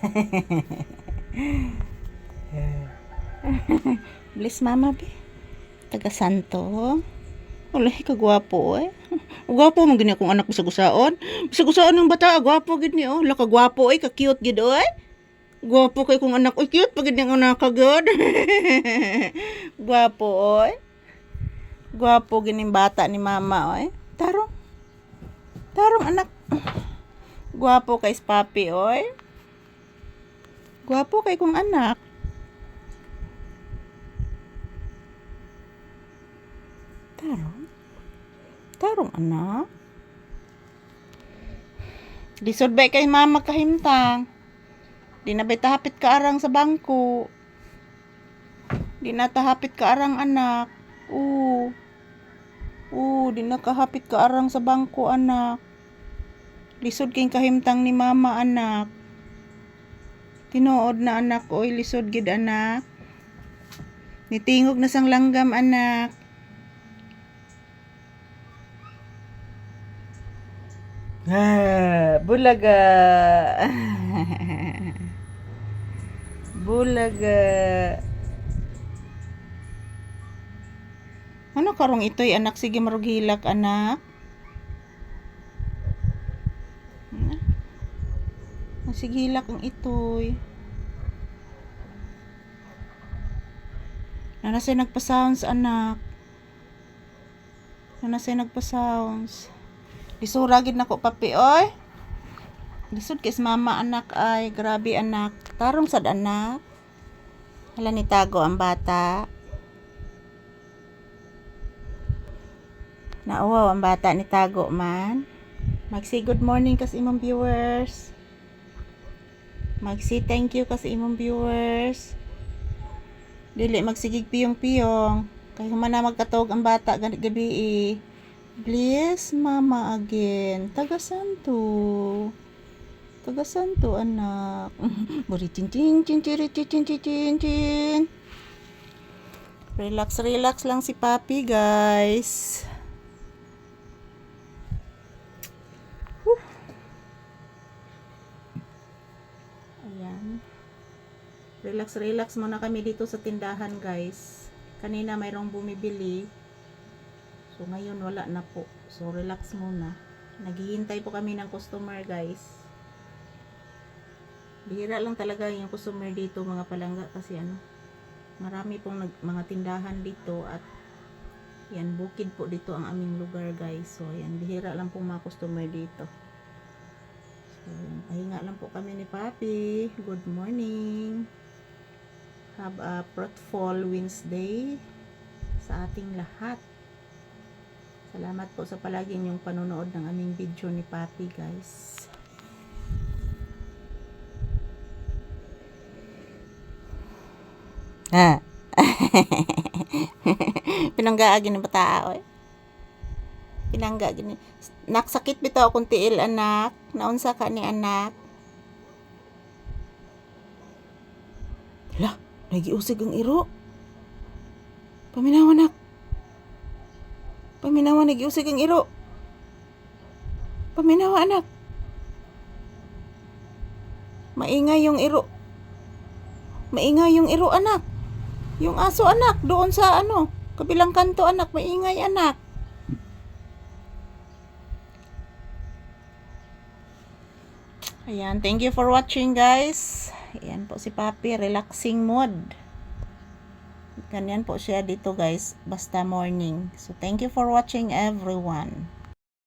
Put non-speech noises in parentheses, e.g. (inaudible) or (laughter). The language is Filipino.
(laughs) Bless mama be. Taga Santo. Wala kagwapo eh. (laughs) Gwapo man gani akong anak sa gusaon. Sa gusaon ng bata, gwapo gid ni oh. Laka gwapo eh, ka-cute gid oy. Gwapo kay kong anak. Oy, cute pagid niyang anak ka good. (laughs) gwapo oy. Gwapo gining bata ni mama oy. Tarong. Tarong anak. Gwapo kay papi oy. Gwapo kay kong anak. Tarong. Tarong anak. Lisod ba kay mama kahimtang? Di na ba'y tahapit ka arang sa bangko. Di na tahapit ka arang anak. Oo. Oo, di na kahapit ka arang sa bangko anak. Lisod kay kahimtang ni mama anak. Tinuod na anak, oy lisod gid anak. Nitingog na sang langgam anak. Ah, (laughs) bulaga. (laughs) bulaga. Ano karong ito'y anak? Sige marughilak anak. Sige hilak ang ito'y. Nanasay nagpa-sounds anak. Nanasay nagpa-sounds. Lisura gid nako papi oy. Lisod kay mama anak ay grabe anak. Tarong sad anak. Hala ni tago ang bata. Nauwaw ang bata ni tago man. Mag-say good morning kas imong viewers. Mag-say thank you kasi imong viewers. Dili magsigig piyong-piyong. Kay human magkatog ang bata gabi eh. Bless mama again. Tagasan to. Tagasan to anak. Buritin tin tin tin tin tin tin. Relax relax lang si Papi guys. Ayan. Relax relax muna kami dito sa tindahan guys. Kanina mayroong bumibili. So ngayon wala na po. So relax muna. Naghihintay po kami ng customer guys. Bihira lang talaga yung customer dito mga palangga kasi ano. Marami pong nag, mga tindahan dito at yan bukid po dito ang aming lugar guys. So yan bihira lang pong mga customer dito. So yan, pahinga lang po kami ni Papi. Good morning. Have a fruitful Wednesday sa ating lahat. Salamat po sa palagi niyong panonood ng aming video ni Papi, guys. Ha. (laughs) Pinangga gini bata oy. Pinangga gini. Naksakit bitaw akong tiil anak. Naunsa ka ni anak? Hala, nagiusig ang iro. Paminaw anak. Paminawa nagiusig ang iro. Paminawa anak. Maingay yung iro. Maingay yung iro anak. Yung aso anak doon sa ano, kabilang kanto anak, maingay anak. Ayan, thank you for watching guys. Ayan po si Papi, relaxing mode. Ganyan po siya dito guys, basta morning. So thank you for watching everyone.